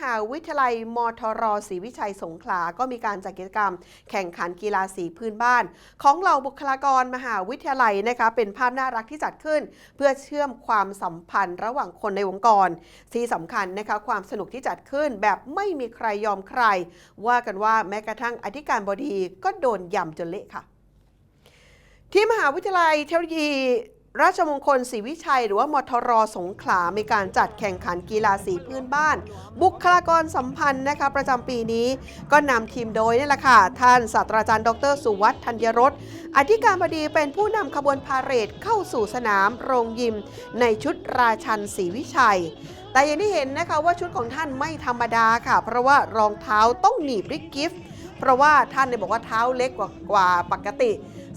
หาวิทยาลัยมทรศรีวิชัยสงขลา ก็มีการจัดกิจกรรม แข่งขันกีฬาสีพื้นบ้าน ของเหล่าบุคลากรมหาวิทยาลัยนะคะเป็นภาพน่ารักที่จัดขึ้น เพื่อเชื่อมความสัมพันธ์ระหว่างคนในองค์กรที่สำคัญนะคะความสนุกที่จัดขึ้นแบบไม่มีใครยอมใคร ว่ากันว่าแม้กระทั่งอธิการบดีก็โดนยำจนเละค่ะที่มหาวิทยาลัยเทคโนโลยี ราชมงคลศรีวิชัย หรือว่ามทรสงขลา มีการจัดแข่งขันกีฬาสีพื้นบ้าน บุคลากรสัมพันธ์นะคะ ประจำปีนี้ก็นำทีมโดยนี่แหละค่ะ ท่านศาสตราจารย์ดร สุวัฒน์ธัญรสอธิการบดีเป็นผู้นำขบวนพาเหรดเข้าสู่สนามโรงยิม ในชุดราชันศรีวิชัย แต่อย่างที่เห็นนะคะว่าชุดของท่านไม่ธรรมดาค่ะ เพราะว่ารองเท้าต้องหนีบด้วยกิฟต์เพราะว่าท่านเนี่ยบอกว่าเท้าเล็กกว่ากว่าปกติ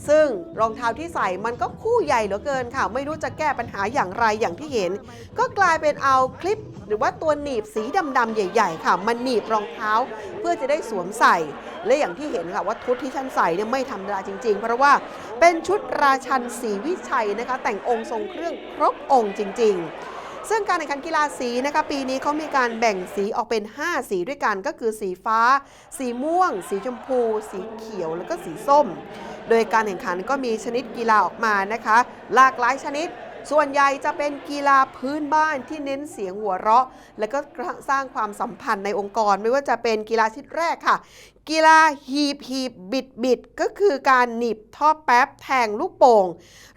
ซึ่งรองเท้าที่ใส่มันก็คู่ใหญ่เหลือเกินค่ะ ไม่รู้จะแก้ปัญหาอย่างไรอย่างที่เห็น ก็กลายเป็นเอาคลิป หรือว่าตัวหนีบสีดำๆใหญ่ ๆ ค่ะมันหนีบรองเท้าเพื่อจะได้สวมใส่ และอย่างที่เห็นค่ะว่าชุดที่ท่านใส่เนี่ยไม่ธรรมดาจริง ๆ เพราะว่าเป็นชุดราชันสีวิชัยนะคะ แต่งองค์ทรงเครื่องครบองค์จริง ๆ ซึ่งการแข่งขันกีฬาสีนะคะปีนี้เขามีการแบ่งสีออกเป็น 5 สีด้วยกันก็คือสีฟ้า สีม่วง สีชมพู สีเขียว แล้วก็สีส้ม โดยการแข่งขันก็มีชนิดกีฬาออกมานะคะ หลากหลายชนิดส่วนใหญ่จะเป็นกีฬาพื้นบ้านที่เน้นเสียงหัวเราะ และก็สร้างความสัมพันธ์ในองค์กร ไม่ว่าจะเป็นกีฬาชนิดแรกค่ะ กีฬาหีบหีบบิดบิดก็คือการหนีบท่อแป๊บแทงลูกโป่ง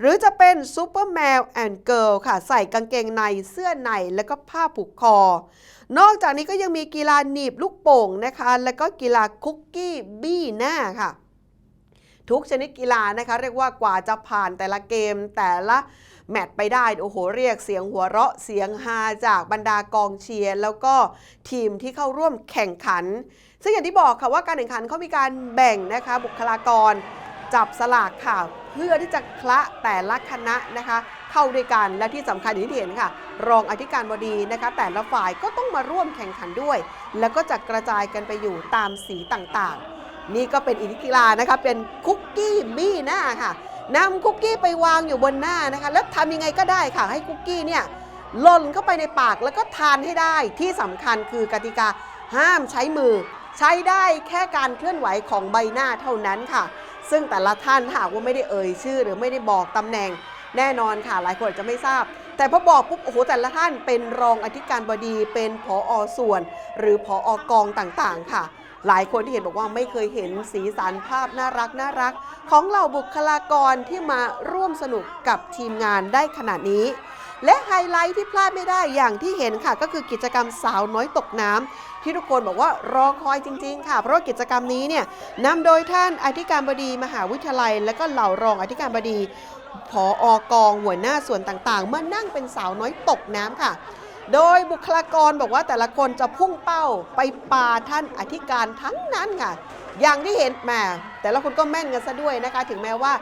หรือจะเป็นซูเปอร์แมวแอนด์เกิลค่ะ ใส่กางเกงในเสื้อในแล้วก็ผ้าผูกคอ นอกจากนี้ก็ยังมีกีฬาหนีบลูกโป่งนะคะ แล้วก็กีฬาคุกกี้บี้หน้าค่ะ ทุกชนิดกีฬานะคะ เรียกว่ากว่าจะผ่านแต่ละเกมแต่ละแมตช์ไปได้ โอ้โห เรียกเสียงหัวเราะเสียงฮาจากบรรดากองเชียร์ แล้วก็ทีมที่เข้าร่วมแข่งขัน ซึ่งอย่างที่บอกค่ะว่าการแข่งขันเขามีการแบ่งนะคะบุคลากร จับสลากค่ะเพื่อที่จะคละแต่ละคณะนะคะเข้าด้วยกันและที่สำคัญอย่างที่เห็นค่ะ รองอธิการบดีนะคะแต่ละฝ่ายก็ต้องมาร่วมแข่งขันด้วย แล้วก็จะกระจายกันไปอยู่ตามสีต่างๆ นี่ก็เป็นอิทธิกีฬานะคะเป็นคุกกี้บี้หน้าค่ะนำคุกกี้ไปวางอยู่บนหน้านะคะแล้วทำยังไงก็ได้ค่ะให้คุกกี้เนี่ยหล่นเข้าไปในปากแล้วก็ทานให้ได้ที่สำคัญคือกติกาห้ามใช้มือ ใช้ได้แค่การเคลื่อนไหวของใบหน้าเท่านั้นค่ะ ซึ่งแต่ละท่านหากว่าไม่ได้เอ่ยชื่อ หรือไม่ได้บอกตำแหน่งแน่นอนค่ะ หลายคนจจะไม่ทราบ แต่พอบอกปุ๊บโอ้โหแต่ละท่านเป็นรองอธิการบดีเป็นผออส่วน หรือผออกองต่างๆ ค่ะ หลายคนที่เห็นบอกว่าไม่เคยเห็นสีสันภาพน่ารักน่ารัก ของเหล่าบุคลากรที่มาร่วมสนุกกับทีมงานได้ขนาดนี้ และไฮไลท์ที่พลาดไม่ได้อย่างที่เห็นค่ะ ก็คือกิจกรรมสาวน้อยตกน้ำที่ทุกคนบอกว่ารอคอยจริง ๆ ค่ะ เพราะกิจกรรมนี้เนี่ยนำโดยท่านอธิการบดีมหาวิทยาลัย และก็เหล่ารองอธิการบดีผออกองหัวหน้าส่วนต่างๆมานั่งเป็นสาวน้อยตกน้ำค่ะ โดยบุคลากรบอกว่าแต่ละคนจะพุ่งเป้าไปปาท่านอธิการทั้งนั้นค่ะ อย่างที่เห็นแหมแต่ละคนก็แม่นกันซะด้วยนะคะ ถึงแม้ว่า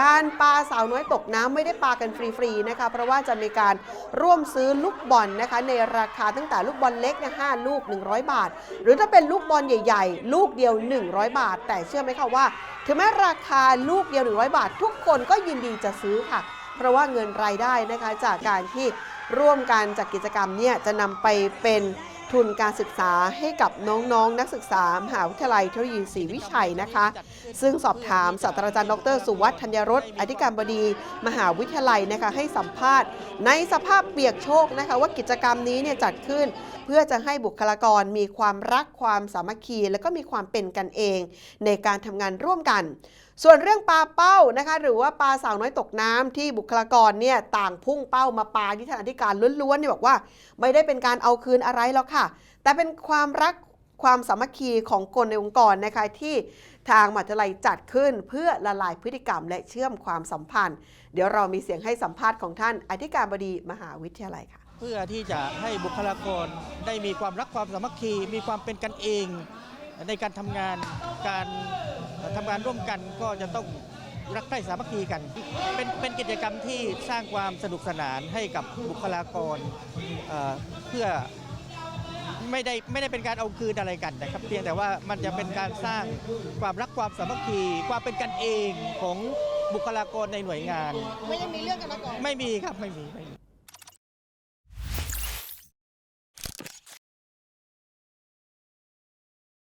การปลาสาวน้อยตกน้ำไม่ได้ปลากันฟรีๆนะคะ เพราะว่าจะมีการร่วมซื้อลูกบอลนะคะ ในราคาตั้งแต่ลูกบอลเล็กเนี่ยห้าลูก 100 บาท หรือถ้าเป็นลูกบอลใหญ่ ๆ ลูกเดียว 100 บาท แต่เชื่อไหมคะว่า ถึงแม้ราคาลูกเดียว 100 บาท ทุกคนก็ยินดีจะซื้อค่ะ เพราะว่าเงินรายได้นะคะจากการที่ร่วมกันจัดกิจกรรมเนี่ยจะนำไปเป็น ทุนการศึกษาให้กับน้องๆนักศึกษามหาวิทยาลัยเทคโนโลยีศรีวิชัยนะคะ ซึ่งสอบถามศาสตราจารย์ดร สุวัฒน์ธัญรสอธิการบดี มหาวิทยาลัยนะคะให้สัมภาษณ์ ในสภาพเปียกโชคนะคะว่ากิจกรรมนี้เนี่ยจัดขึ้น เพื่อจะให้บุคลากรมีความรักความสามัคคี และก็มีความเป็นกันเอง ในการทำงานร่วมกัน ส่วนเรื่องปลาเป้านะคะ หรือว่าปลาสาวน้อยตกน้ำที่บุคลากรเนี่ยต่างพุ่งเป้ามาปลาที่ท่านอธิการล้วนๆเนี่ยบอกว่า ไม่ได้เป็นการเอาคืนอะไรหรอกค่ะ แต่เป็นความรักความสามัคคีของคนในองค์กรนะคะที่ทางมหาวิทยาลัยจัดขึ้นเพื่อละลายพฤติกรรมและเชื่อมความสัมพันธ์ เดี๋ยวเรามีเสียงให้สัมภาษณ์ของท่านอธิการบดีมหาวิทยาลัยค่ะ เพื่อที่จะให้บุคลากรได้มีความรักความสามัคคี มีความเป็นกันเองในการทำงานการ ทำงานร่วมกันก็จะต้องรักใคร่สามัคคีกัน เป็นเป็นกิจกรรมที่สร้างความสนุกสนานให้กับบุคลากรเอ่อเพื่อไม่ได้ไม่ได้เป็นการเอาคืนอะไรกันนะครับ เพียงแต่ว่ามันจะเป็นการสร้างความรักความสามัคคี ความเป็นกันเองของบุคลากรในหน่วยงาน ไม่ได้มีเรื่องกันมาก่อน ไม่มีครับไม่มีไม่มี